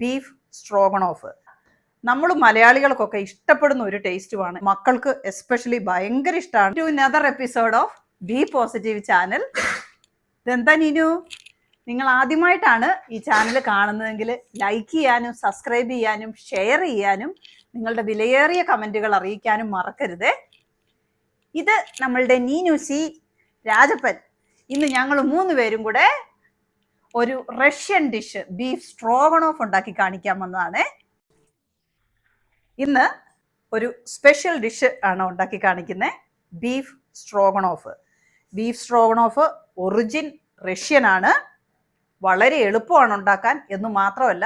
Beef സ്ട്രോഗണോഫ്. നമ്മൾ മലയാളികൾക്കൊക്കെ ഇഷ്ടപ്പെടുന്ന ഒരു ടേസ്റ്റുമാണ്. മക്കൾക്ക് എസ്പെഷ്യലി ഭയങ്കര ഇഷ്ടമാണ് to another episode of B positive channel ഇതെന്താ നീനു? നിങ്ങൾ ആദ്യമായിട്ടാണ് ഈ ചാനൽ കാണുന്നതെങ്കിൽ ലൈക്ക് ചെയ്യാനും സബ്സ്ക്രൈബ് ചെയ്യാനും ഷെയർ ചെയ്യാനും നിങ്ങളുടെ വിലയേറിയ കമന്റുകൾ അറിയിക്കാനും മറക്കരുത്. ഇത് നമ്മളുടെ നീനു സി രാജപ്പൻ. ഇന്ന് ഞങ്ങൾ മൂന്ന് പേരും കൂടെ ഒരു റഷ്യൻ ഡിഷ് ബീഫ് സ്ട്രോഗണോഫ് ഉണ്ടാക്കി കാണിക്കാൻ വന്നതാണ്. ഇന്ന് ഒരു സ്പെഷ്യൽ ഡിഷ് ആണ് ഉണ്ടാക്കി കാണിക്കുന്നത് beef stroganoff. Beef stroganoff origin Russian ആണ്. വളരെ എളുപ്പമാണ് ഉണ്ടാക്കാൻ എന്ന് മാത്രമല്ല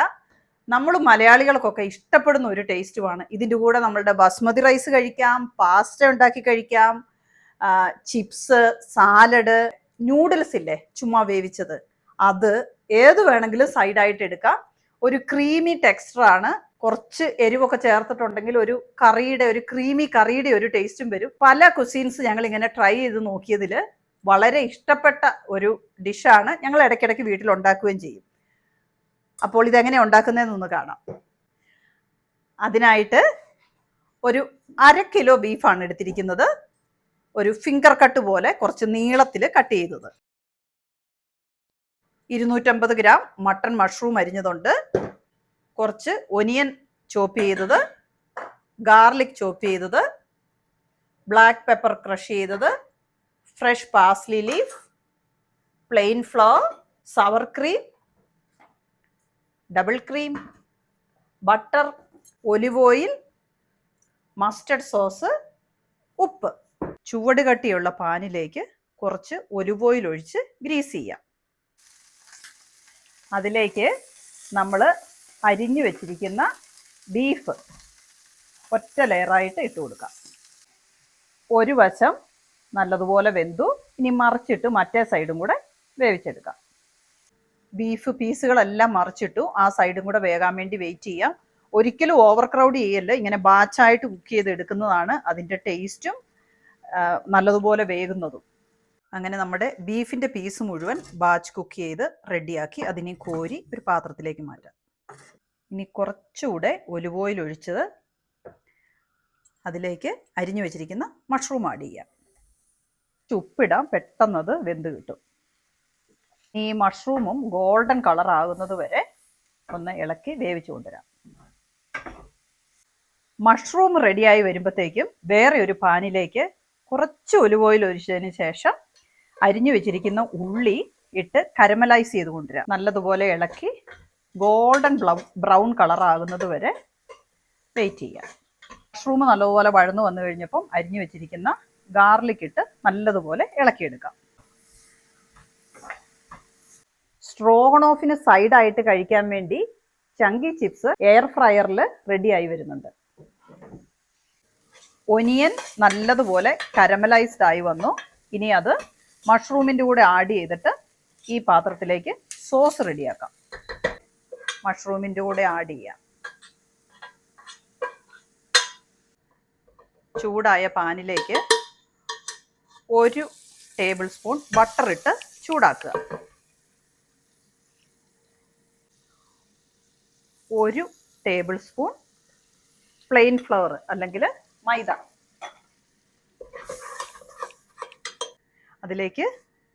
നമ്മൾ മലയാളികൾക്കൊക്കെ ഇഷ്ടപ്പെടുന്ന ഒരു ടേസ്റ്റുമാണ് ഇതിന്റെ കൂടെ നമ്മളുടെ ബസ്മതി റൈസ് കഴിക്കാം പാസ്ത ഉണ്ടാക്കി കഴിക്കാം ചിപ്സ് സാലഡ് നൂഡിൽസ് ഇല്ലേ ചുമ്മാ വേവിച്ചത്. അത് ഏത് വേണമെങ്കിലും സൈഡായിട്ട് എടുക്കാം. ഒരു ക്രീമി ടെക്സ്ചർ ആണ്. കുറച്ച് എരിവൊക്കെ ചേർത്തിട്ടുണ്ടെങ്കിൽ ഒരു കറിയുടെ ഒരു ക്രീമി കറിയുടെ ഒരു ടേസ്റ്റും വരും. പല കുസീൻസ് ഞങ്ങൾ ഇങ്ങനെ ട്രൈ ചെയ്ത് നോക്കിയതിൽ വളരെ ഇഷ്ടപ്പെട്ട ഒരു ഡിഷാണ് ഞങ്ങൾ ഇടയ്ക്കിടയ്ക്ക് വീട്ടിൽ ഉണ്ടാക്കുകയും ചെയ്യും. അപ്പോൾ ഇതെങ്ങനെ ഉണ്ടാക്കുന്നതെന്നൊന്ന് കാണാം. അതിനായിട്ട് ഒരു അര കിലോ ബീഫാണ് എടുത്തിരിക്കുന്നത്. ഒരു ഫിംഗർ കട്ട് പോലെ കുറച്ച് നീളത്തിൽ കട്ട് ചെയ്തത്. ഇരുന്നൂറ്റമ്പത് ഗ്രാം മട്ടൺ മഷ്റൂം അരിഞ്ഞതുണ്ട്. കുറച്ച് ഒനിയൻ ചോപ്പ് ചെയ്തത്. ഗാർലിക് ചോപ്പ് ചെയ്തത്. ബ്ലാക്ക് പെപ്പർ ക്രഷ് ചെയ്തത്. Fresh parsley leaf. Plain flour sour cream. Double cream. Butter olive oil mustard sauce ഉപ്പ്. ചുവട് കട്ടിയുള്ള പാനിലേക്ക് കുറച്ച് ഒലിവ് ഓയിൽ ഒഴിച്ച് ഗ്രീസ് ചെയ്യാം. അതിലേക്ക് നമ്മൾ അരിഞ്ഞു വെച്ചിരിക്കുന്ന ബീഫ് ഒറ്റ ലെയറായിട്ട് ഇട്ട് കൊടുക്കാം. ഒരു വശം നല്ലതുപോലെ വെന്തു ഇനി മറിച്ചിട്ട് മറ്റേ സൈഡും കൂടെ വേവിച്ചെടുക്കാം. ബീഫ് പീസുകളെല്ലാം മറിച്ചിട്ടു ആ സൈഡും കൂടെ വേകാൻ വേണ്ടി വെയിറ്റ് ചെയ്യാം. ഒരിക്കലും ഓവർ ക്രൗഡ് ചെയ്യല്ല ഇങ്ങനെ ബാച്ചായിട്ട് കുക്ക് ചെയ്ത് എടുക്കുന്നതാണ് അതിന്റെ ടേസ്റ്റും നല്ലതുപോലെ വേകുന്നതും. അങ്ങനെ നമ്മുടെ ബീഫിന്റെ പീസ് മുഴുവൻ ബാച്ച് കുക്ക് ചെയ്ത് റെഡിയാക്കി അതിനെ കോരി ഒരു പാത്രത്തിലേക്ക് മാറ്റാം. ഇനി കുറച്ചുകൂടെ ഒലിവ് ഓയിൽ ഒഴിച്ചത് അതിലേക്ക് അരിഞ്ഞു വെച്ചിരിക്കുന്ന മഷ്റൂം ആഡ് ചെയ്യാം. ഉപ്പിടാം പെട്ടെന്നത് വെന്ത് കിട്ടും. ഈ മഷ്റൂമും ഗോൾഡൻ കളർ ആകുന്നത് വരെ ഒന്ന് ഇളക്കി വേവിച്ചു കൊണ്ടുവരാം. മഷ്റൂം റെഡിയായി വരുമ്പോഴത്തേക്കും വേറെ ഒരു പാനിലേക്ക് കുറച്ച് ഒലിവ് ഓയിൽ ഒഴിച്ചതിന് ശേഷം അരിഞ്ഞു വെച്ചിരിക്കുന്ന ഉള്ളി ഇട്ട് കരമലൈസ് ചെയ്ത് കൊണ്ടുവരിക നല്ലതുപോലെ ഇളക്കി ഗോൾഡൻ ബ്രൗൺ കളർ ആകുന്നത് വരെ വെയിറ്റ് ചെയ്യുക. മഷ്റൂം നല്ലതുപോലെ വഴന്നു വന്നു കഴിഞ്ഞപ്പം അരിഞ്ഞു വെച്ചിരിക്കുന്ന ഗാർലിക് ഇട്ട് നല്ലതുപോലെ ഇളക്കിയെടുക്കാം. സ്ട്രോഗണോഫിന് സൈഡായിട്ട് കഴിക്കാൻ വേണ്ടി ചങ്കി ചിപ്സ് എയർ ഫ്രയറിൽ റെഡിയായി വരുന്നുണ്ട്. ഒനിയൻ നല്ലതുപോലെ കരമലൈസ്ഡ് ആയി വന്നു. ഇനി അത് മഷ്റൂമിന്റെ കൂടെ ആഡ് ചെയ്തിട്ട് ഈ പാത്രത്തിലേക്ക് സോസ് റെഡിയാക്കാം. മഷ്റൂമിന്റെ കൂടെ ആഡ് ചെയ്യാം. ചൂടായ പാനിലേക്ക് ഒരു ടേബിൾ സ്പൂൺ ബട്ടർ ഇട്ട് ചൂടാക്കുക. ഒരു ടേബിൾ സ്പൂൺ പ്ലെയിൻ ഫ്ലവർ അല്ലെങ്കിൽ മൈദ. അതിലേക്ക്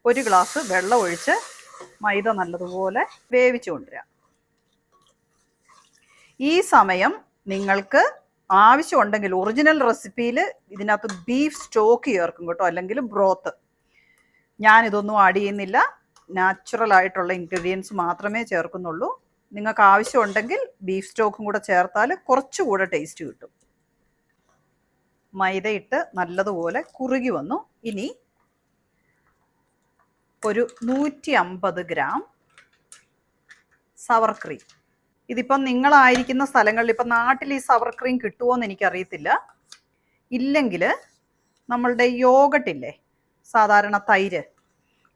ഒരു ഗ്ലാസ് വെള്ളം ഒഴിച്ച് മൈദ നല്ലതുപോലെ വേവിച്ചു കൊണ്ടുവരാം ഈ സമയം നിങ്ങൾക്ക് ആവശ്യമുണ്ടെങ്കിൽ ഒറിജിനൽ റെസിപ്പിയിൽ ഇതിനകത്ത് ബീഫ് സ്റ്റോക്ക് ചേർക്കും കേട്ടോ അല്ലെങ്കിൽ ബ്രോത്ത് ഞാനിതൊന്നും ആഡ് ചെയ്യുന്നില്ല. നാച്ചുറൽ ആയിട്ടുള്ള ഇൻഗ്രീഡിയൻസ് മാത്രമേ ചേർക്കുന്നുള്ളൂ. നിങ്ങൾക്ക് ആവശ്യമുണ്ടെങ്കിൽ ബീഫ് സ്റ്റോക്കും കൂടെ ചേർത്താൽ കുറച്ചുകൂടെ ടേസ്റ്റ് കിട്ടും. മൈദ ഇട്ട് നല്ലതുപോലെ കുറുകി വന്നു. ഇനി ഒരു നൂറ്റി അമ്പത് ഗ്രാം സവർ ക്രീം ഇതിപ്പം നിങ്ങളായിരിക്കുന്ന സ്ഥലങ്ങളിൽ ഇപ്പം നാട്ടിൽ ഈ സവർ ക്രീം കിട്ടുമോ എന്ന് എനിക്കറിയത്തില്ല. ഇല്ലെങ്കിൽ നമ്മളുടെ യോഗട്ടില്ലേ സാധാരണ തൈര്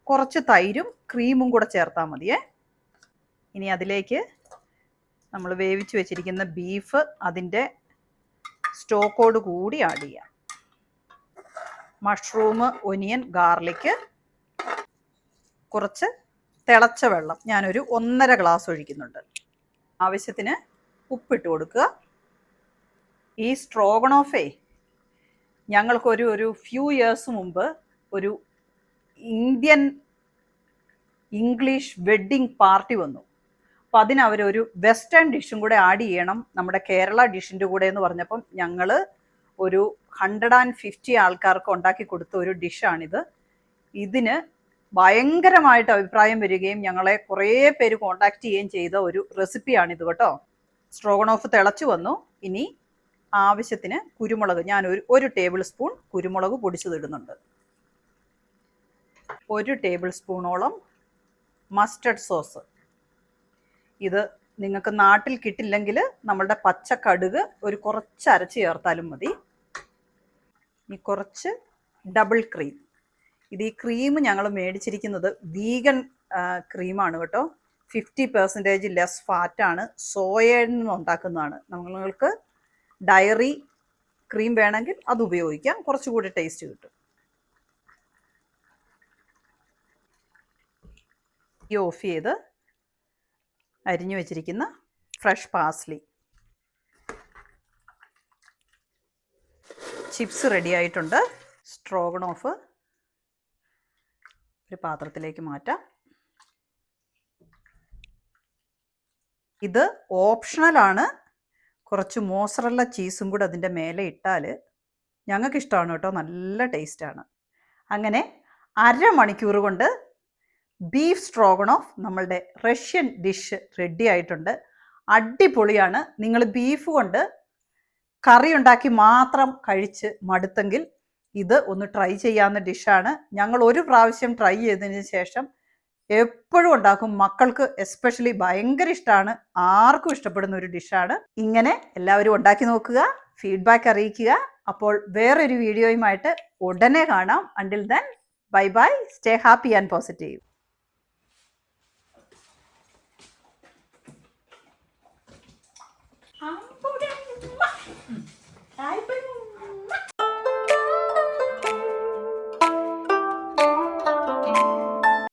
കുറച്ച് തൈരും ക്രീമും കൂടെ ചേർത്താൽ മതിയേ. ഇനി അതിലേക്ക് നമ്മൾ വേവിച്ച് വെച്ചിരിക്കുന്ന ബീഫ് അതിന്റെ സ്റ്റോക്കോട് കൂടി ആഡ് ചെയ്യാം. മഷ്റൂം ഒനിയൻ ഗാർലിക്ക് കുറച്ച് തിളച്ച വെള്ളം ഞാനൊരു ഒന്നര ഗ്ലാസ് ഒഴിക്കുന്നുണ്ട്. ആവശ്യത്തിന് ഉപ്പിട്ട് കൊടുക്കുക. ഈ സ്ട്രോഗണോഫേ ഞങ്ങൾക്കൊരു ഒരു ഫ്യൂ ഇയേഴ്സ് മുമ്പ് ഒരു ഇന്ത്യൻ ഇംഗ്ലീഷ് വെഡ്ഡിംഗ് പാർട്ടി വന്നു. അപ്പോൾ അതിന് അവരൊരു വെസ്റ്റേൺ ഡിഷും കൂടെ ആഡ് ചെയ്യണം. നമ്മുടെ കേരള ഡിഷിന്റെ കൂടെ എന്ന് പറഞ്ഞപ്പം ഞങ്ങൾ ഒരു ഹൺഡ്രഡ് ആൻഡ് ഫിഫ്റ്റി ആൾക്കാർക്ക് ഉണ്ടാക്കി കൊടുത്ത ഒരു ഡിഷാണിത് ഇതിന് ഭയങ്കരമായിട്ട് അഭിപ്രായം വരികയും ഞങ്ങളെ കുറേ പേര് കോണ്ടാക്ട് ചെയ്യുകയും ചെയ്ത ഒരു റെസിപ്പിയാണിത് കേട്ടോ. സ്ട്രോഗണോഫ് തിളച്ചു വന്നു. ഇനി ആവശ്യത്തിന് കുരുമുളക് ഞാൻ ഒരു ഒരു ടേബിൾ സ്പൂൺ കുരുമുളക് പൊടിച്ചതിടുന്നുണ്ട്. ഒരു ടേബിൾ സ്പൂണോളം മസ്റ്റർഡ് സോസ് ഇത് നിങ്ങൾക്ക് നാട്ടിൽ കിട്ടില്ലെങ്കിൽ നമ്മളുടെ പച്ച കടുക് ഒരു കുറച്ച് അരച്ച് ചേർത്താലും മതി. ഇനി കുറച്ച് ഡബിൾ ക്രീം ഇത് ഈ ക്രീം ഞങ്ങൾ മേടിച്ചിരിക്കുന്നത് വീഗൻ ക്രീമാണ് കേട്ടോ. ഫിഫ്റ്റി പെർസെന്റേജ് ലെസ് ഫാറ്റാണ് സോയയിൽ നിന്ന് ഉണ്ടാക്കുന്നതാണ്. നിങ്ങൾക്ക് ഡയറി ക്രീം വേണമെങ്കിൽ അത് ഉപയോഗിക്കാം. കുറച്ചുകൂടി ടേസ്റ്റ് കിട്ടും. ഈ ഓഫ് ചെയ്ത് അരിഞ്ഞു വെച്ചിരിക്കുന്ന ഫ്രഷ് പാസ്ലി ചിപ്സ് റെഡി ആയിട്ടുണ്ട്. സ്ട്രോഗൺ ഓഫ് ഒരു പാത്രത്തിലേക്ക് മാറ്റാം. ഇത് ഓപ്ഷണലാണ് കുറച്ച് മോസറല്ല ചീസും കൂടെ അതിന്റെ മേലെ ഇട്ടാൽ ഞങ്ങൾക്ക് ഇഷ്ടമാണ് കേട്ടോ. നല്ല ടേസ്റ്റാണ് അങ്ങനെ അരമണിക്കൂർ കൊണ്ട് ബീഫ് സ്ട്രോഗൺ ഓഫ് നമ്മളുടെ റഷ്യൻ ഡിഷ് റെഡി ആയിട്ടുണ്ട്. അടിപൊളിയാണ്. നിങ്ങൾ ബീഫ് കൊണ്ട് കറി ഉണ്ടാക്കി മാത്രം കഴിച്ച് മടുത്തെങ്കിൽ ഇത് ഒന്ന് ട്രൈ ചെയ്യാവുന്ന ഡിഷാണ് ഞങ്ങൾ ഒരു പ്രാവശ്യം ട്രൈ ചെയ്തതിന് ശേഷം എപ്പോഴും ഉണ്ടാക്കും. മക്കൾക്ക് എസ്പെഷ്യലി ഭയങ്കര ഇഷ്ടമാണ് ആർക്കും ഇഷ്ടപ്പെടുന്ന ഒരു ഡിഷാണ് ഇങ്ങനെ എല്ലാവരും ഉണ്ടാക്കി നോക്കുക ഫീഡ്ബാക്ക് അറിയിക്കുക. അപ്പോൾ വേറൊരു വീഡിയോയുമായിട്ട് ഉടനെ കാണാം. Until then bye bye stay happy and positive